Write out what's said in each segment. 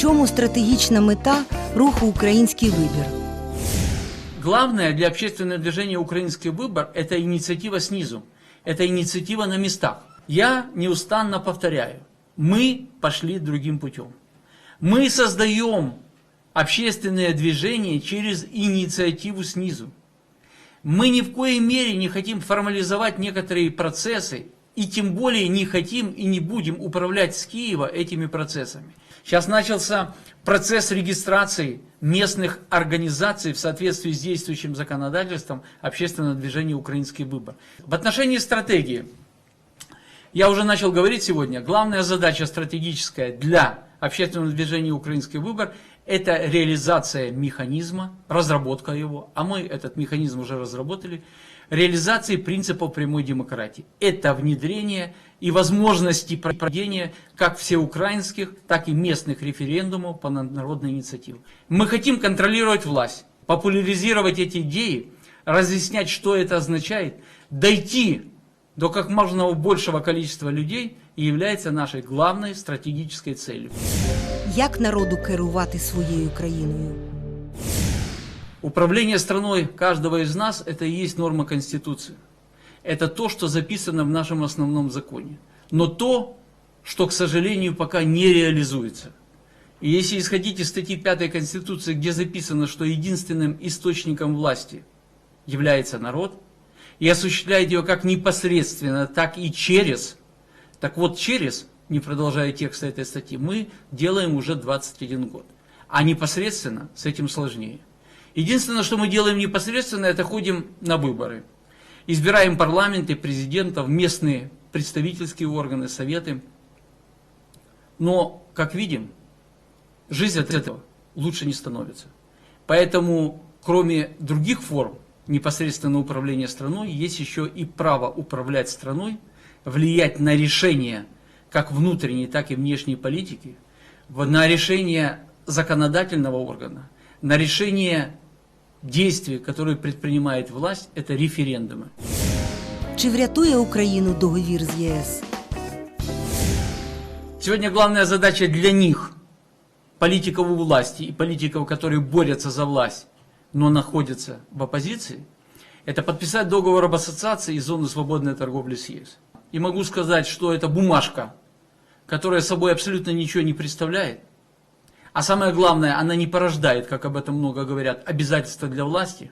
чому стратегічна мета руху Український вибір? Главное для общественного движения «Украинский выбор» – это инициатива снизу, это инициатива на местах. Я неустанно повторяю, мы пошли другим путем. Мы создаем общественное движение через инициативу снизу. Мы ни в коей мере не хотим формализовать некоторые процессы, и тем более не хотим и не будем управлять с Киева этими процессами. Сейчас начался процесс регистрации местных организаций в соответствии с действующим законодательством общественного движения «Украинский выбор». В отношении стратегии, я уже начал говорить сегодня, главная задача стратегическая для общественного движения «Украинский выбор» – это реализация механизма, разработка его, а мы этот механизм уже разработали, реализации принципов прямой демократии. Это внедрение и возможности проведения как всеукраинских, так и местных референдумов по народной инициативе. Мы хотим контролировать власть, популяризировать эти идеи, разъяснять, что это означает, дойти до как можно большего количества людей и является нашей главной стратегической целью. Як народу керувати своєю країною? Управление страной каждого из нас – это и есть норма Конституции. Это то, что записано в нашем основном законе. Но то, что, к сожалению, пока не реализуется. И если исходить из статьи 5 Конституции, где записано, что единственным источником власти является народ, и осуществляет ее как непосредственно, так и через, так вот через, не продолжая текста этой статьи, мы делаем уже 21 год. А непосредственно с этим сложнее. Единственное, что мы делаем непосредственно, это ходим на выборы. Избираем парламенты, президентов, местные представительские органы, советы. Но, как видим, жизнь от этого лучше не становится. Поэтому, кроме других форм непосредственного управления страной, есть еще и право управлять страной, влиять на решения как внутренней, так и внешней политики, на решение законодательного органа, на решение действий, которые предпринимает власть, это референдумы. Чи врятує Україну договір з ЄС? Сегодня главная задача для них, политиков у власти и политиков, которые борются за власть, но находятся в оппозиции, это подписать договор об ассоциации и зону свободной торговли с ЕС. И могу сказать, что это бумажка, которая собой абсолютно ничего не представляет, а самое главное, она не порождает, как об этом много говорят, обязательства для власти.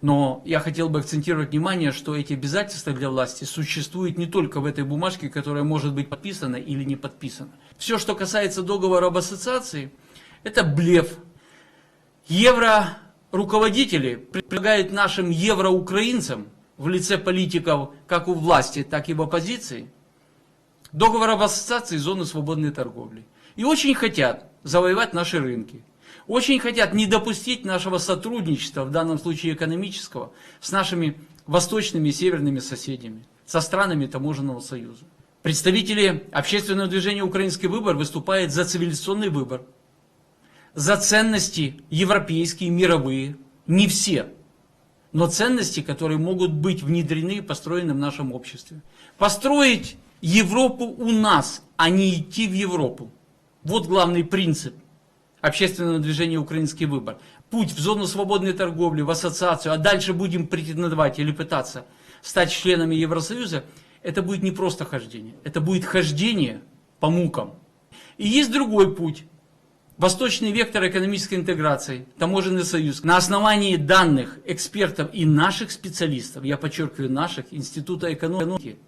Но я хотел бы акцентировать внимание, что эти обязательства для власти существуют не только в этой бумажке, которая может быть подписана или не подписана. Все, что касается договора об ассоциации, это блеф. Евро руководители предлагают нашим евроукраинцам в лице политиков как у власти, так и в оппозиции договор об ассоциации зоны свободной торговли. И очень хотят завоевать наши рынки. Очень хотят не допустить нашего сотрудничества, в данном случае экономического, с нашими восточными и северными соседями, со странами Таможенного союза. Представители общественного движения «Украинский выбор» выступают за цивилизационный выбор, за ценности европейские, мировые, не все, но ценности, которые могут быть внедрены и построены в нашем обществе. Построить Европу у нас, а не идти в Европу. Вот главный принцип общественного движения «Украинский выбор». Путь в зону свободной торговли, в ассоциацию, а дальше будем претендовать или пытаться стать членами Евросоюза, это будет не просто хождение, это будет хождение по мукам. И есть другой путь. Восточный вектор экономической интеграции, таможенный союз. На основании данных экспертов и наших специалистов, я подчеркиваю наших, Института экономики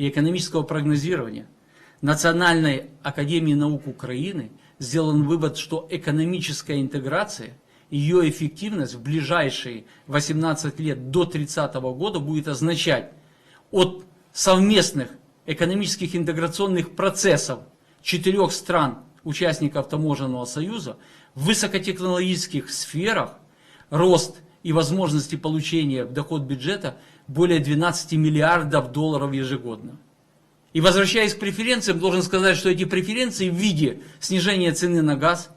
и экономического прогнозирования – Национальной академии наук Украины сделан вывод, что экономическая интеграция, ее эффективность в ближайшие 18 лет до 30 года будет означать от совместных экономических интеграционных процессов четырех стран, участников Таможенного союза, в высокотехнологических сферах рост и возможности получения в доход бюджета более 12 миллиардов долларов ежегодно. И возвращаясь к преференциям, должен сказать, что эти преференции в виде снижения цены на газ,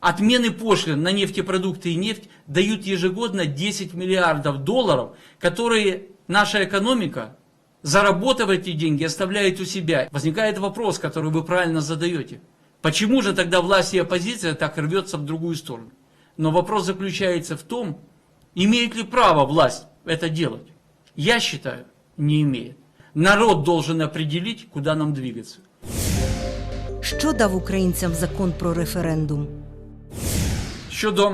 отмены пошлин на нефтепродукты и нефть дают ежегодно 10 миллиардов долларов, которые наша экономика, заработав эти деньги, оставляет у себя. Возникает вопрос, который вы правильно задаете. Почему же тогда власть и оппозиция так рвется в другую сторону? Но вопрос заключается в том, имеет ли право власть это делать. Я считаю, не имеет. Народ должен определить, куда нам двигаться. Що дав українцям закон про референдум? Щодо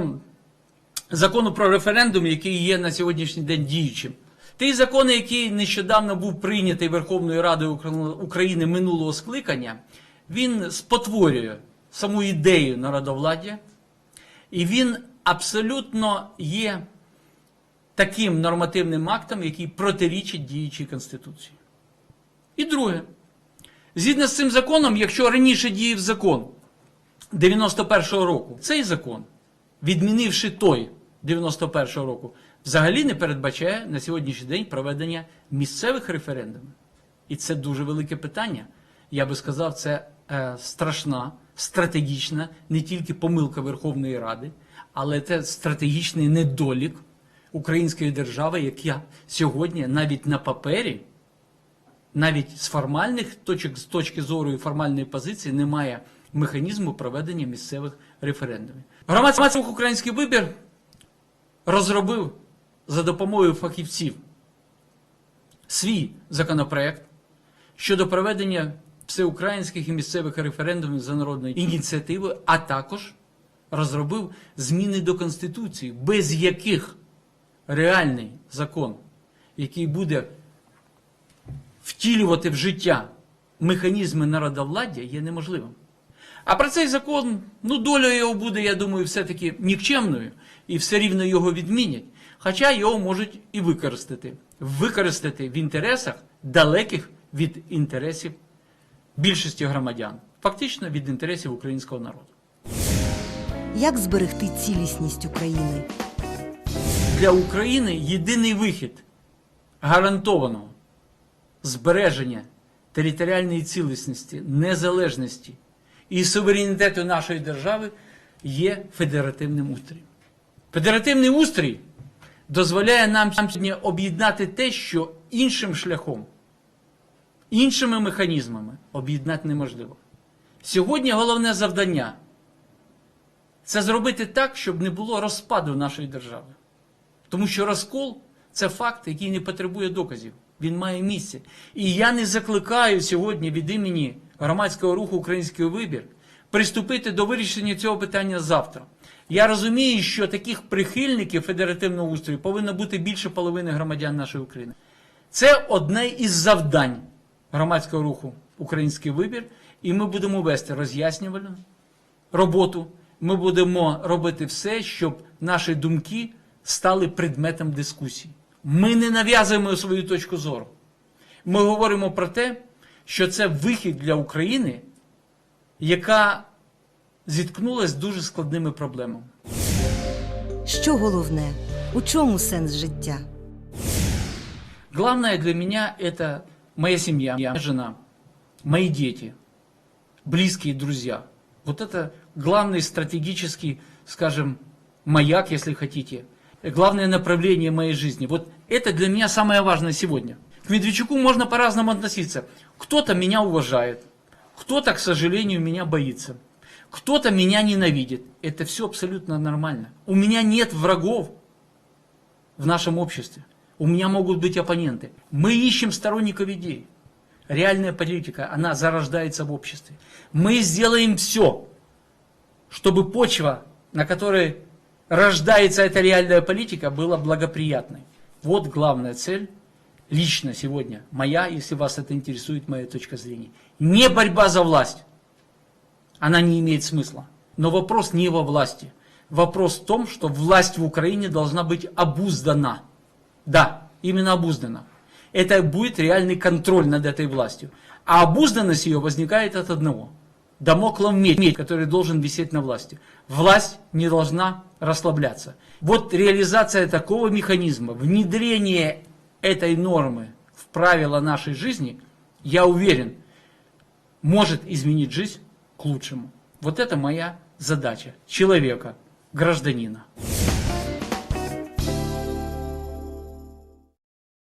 закону про референдум, який є на сьогоднішній день діючим. Той закон, який нещодавно був прийнятий Верховною Радою України минулого скликання, він спотворює саму ідею народовладдя, і він абсолютно є таким нормативним актом, який протирічить діючій Конституції. І друге, згідно з цим законом, якщо раніше діяв закон 91-го року, цей закон, відмінивши той 91-го року, взагалі не передбачає на сьогоднішній день проведення місцевих референдумів. І це дуже велике питання. Я би сказав, це е, страшна, стратегічна, не тільки помилка Верховної Ради, але це стратегічний недолік української держави, яка сьогодні навіть на папері навіть з формальних точок, з точки зору і формальної позиції немає механізму проведення місцевих референдумів. Громадський український вибір розробив за допомогою фахівців свій законопроект щодо проведення всеукраїнських і місцевих референдумів за народною ініціативою, а також розробив зміни до Конституції, без яких реальний закон, який буде втілювати в життя механізми народовладдя є неможливим. А про цей закон, ну, доля його буде, я думаю, все-таки нікчемною, і все рівно його відмінять. Хоча його можуть і використати. Використати в інтересах далеких від інтересів більшості громадян, фактично від інтересів українського народу. Як зберегти цілісність України? Для України єдиний вихід гарантованого збереження територіальної цілісності, незалежності і суверенітету нашої держави є федеративним устроєм. Федеративний устрій дозволяє нам сьогодні об'єднати те, що іншим шляхом, іншими механізмами об'єднати неможливо. Сьогодні головне завдання це зробити так, щоб не було розпаду нашої держави. Тому що розкол це факт, який не потребує доказів. Він має місце. І я не закликаю сьогодні від імені громадського руху Український вибір приступити до вирішення цього питання завтра. Я розумію, що таких прихильників федеративного устрою повинно бути більше половини громадян нашої України. Це одне із завдань громадського руху Український вибір, і ми будемо вести роз'яснювальну роботу. Ми будемо робити все, щоб наші думки стали предметом дискусії. Ми не нав'язуємо свою точку зору. Ми говоримо про те, що це вихід для України, яка зіткнулася з дуже складними проблемами. Що головне? У чому сенс життя? Главное для меня это моя семья, моя жена, мои дети, близкие друзья. Вот это главный стратегический, скажем, маяк, если хотите, главное направление моей жизни. Вот это для меня самое важное сегодня. К Медведчуку можно по-разному относиться. Кто-то меня уважает, кто-то, к сожалению, меня боится, кто-то меня ненавидит. Это все абсолютно нормально. У меня нет врагов в нашем обществе. У меня могут быть оппоненты. Мы ищем сторонников идей. Реальная политика, она зарождается в обществе. Мы сделаем все, чтобы почва, на которой рождается эта реальная политика, была благоприятной. Вот главная цель лично сегодня, моя, если вас это интересует, моя точка зрения. Не борьба за власть. Она не имеет смысла. Но вопрос не во власти. Вопрос в том, что власть в Украине должна быть обуздана. Да, именно обуздана. Это будет реальный контроль над этой властью. А обузданность ее возникает от одного. Дамоклов меч, который должен висеть на власти. Власть не должна расслабляться. Вот реализация такого механизма, внедрение этой нормы в правила нашей жизни, я уверен, может изменить жизнь к лучшему. Вот это моя задача человека, гражданина.